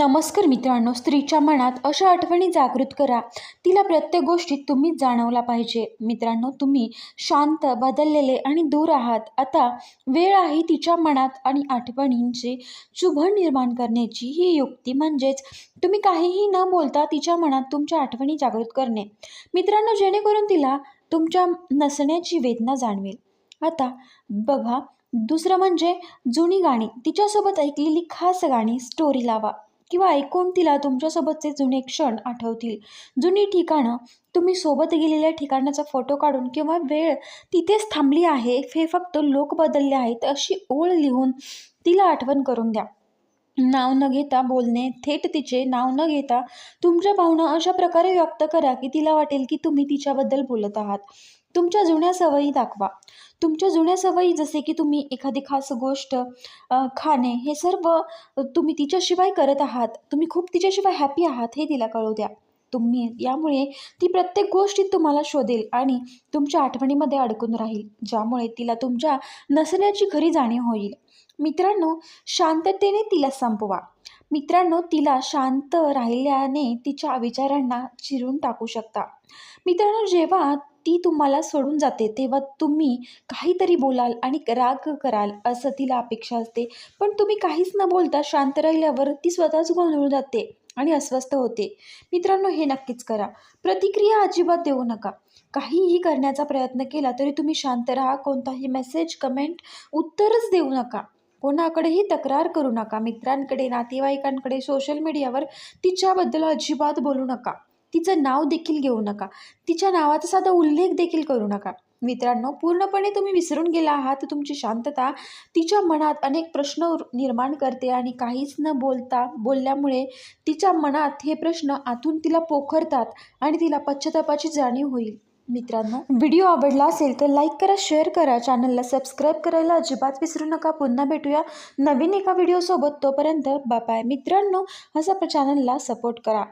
नमस्कार मित्रांनो स्त्रीच्या मनात अशा आठवणी जागृत करा. तिला प्रत्येक गोष्टीत तुम्हीच जाणवला पाहिजे. मित्रांनो तुम्ही शांत बदललेले आणि दूर आहात. आता वेळ आहे तिच्या मनात आणि आठवणींचे चुभण निर्माण करण्याची. ही युक्ती म्हणजेच तुम्ही काहीही न बोलता तिच्या मनात तुमच्या आठवणी जागृत करणे. मित्रांनो जेणेकरून तिला तुमच्या नसण्याची वेदना जाणवेल. आता बघा दुसरं म्हणजे जुनी गाणी. तिच्यासोबत ऐकलेली खास गाणी स्टोरी लावा. किंवा ऐकून तिला तुमच्यासोबतचे जुने क्षण आठवतील. जुनी ठिकाणं तुम्ही सोबत गेलेल्या ठिकाणाचा फोटो काढून किंवा वेळ तिथेच थांबली आहे हे फक्त लोक बदलले आहेत अशी ओळ लिहून तिला आठवण करून द्या. नाव न घेता बोलणे थेट तिचे नाव न घेता तुमच्या भावना अशा प्रकारे व्यक्त करा की तिला वाटेल की तुम्ही तिच्याबद्दल बोलत आहात. तुमच्या जुन्या सवयी दाखवा. तुमच्या जुन्या सवयी जसे की तुम्ही एखादी खास गोष्ट खाणे हे सर्व तुम्ही तिच्याशिवाय करत आहात. तुम्ही खूप तिच्याशिवाय हॅपी आहात हे तिला कळू द्या. तुम्ही यामुळे ती प्रत्येक गोष्टीत तुम्हाला शोधेल आणि तुमच्या आठवणीमध्ये अडकून राहील ज्यामुळे तिला तुमच्या नसण्याची खरी जाणीव होईल. मित्रांनो शांततेने तिला संपवा. मित्रांनो तिला शांत राहिल्याने तिच्या विचारांना चिरून टाकू शकता. मित्रांनो जेव्हा ती तुम्हाला सोडून जाते तेव्हा तुम्ही काहीतरी बोलाल आणि राग कराल असं तिला अपेक्षा असते. पण तुम्ही काहीच न बोलता शांत राहिल्यावर ती स्वतःच गोंधळून जाते आणि अस्वस्थ होते. मित्रांनो हे नक्कीच करा. प्रतिक्रिया अजिबात देऊ नका. काहीही करण्याचा प्रयत्न केला तरी तुम्ही शांत राहा. कोणताही मेसेज कमेंट उत्तरच देऊ नका. कोणाकडेही तक्रार करू नका. मित्रांकडे नातेवाईकांकडे सोशल मीडियावर तिच्याबद्दल अजिबात बोलू नका. तिचं नाव देखील घेऊ नका. तिच्या नावाचा साधा उल्लेख देखील करू नका. मित्रांनो पूर्णपणे तुम्ही विसरून गेला आहात. तुमची शांतता तिच्या मनात अनेक प्रश्न निर्माण करते आणि काहीच न बोलता बोलल्यामुळे तिच्या मनात हे प्रश्न आतून तिला पोखरतात आणि तिला पश्चातापाची जाणीव होईल. मित्रांनो व्हिडिओ आवडला असेल तर लाईक करा शेअर करा चॅनलला सबस्क्राईब करायला अजिबात विसरू नका. पुन्हा भेटूया नवीन एका व्हिडिओसोबत. तोपर्यंत बापाय मित्रांनो असं चॅनलला सपोर्ट करा.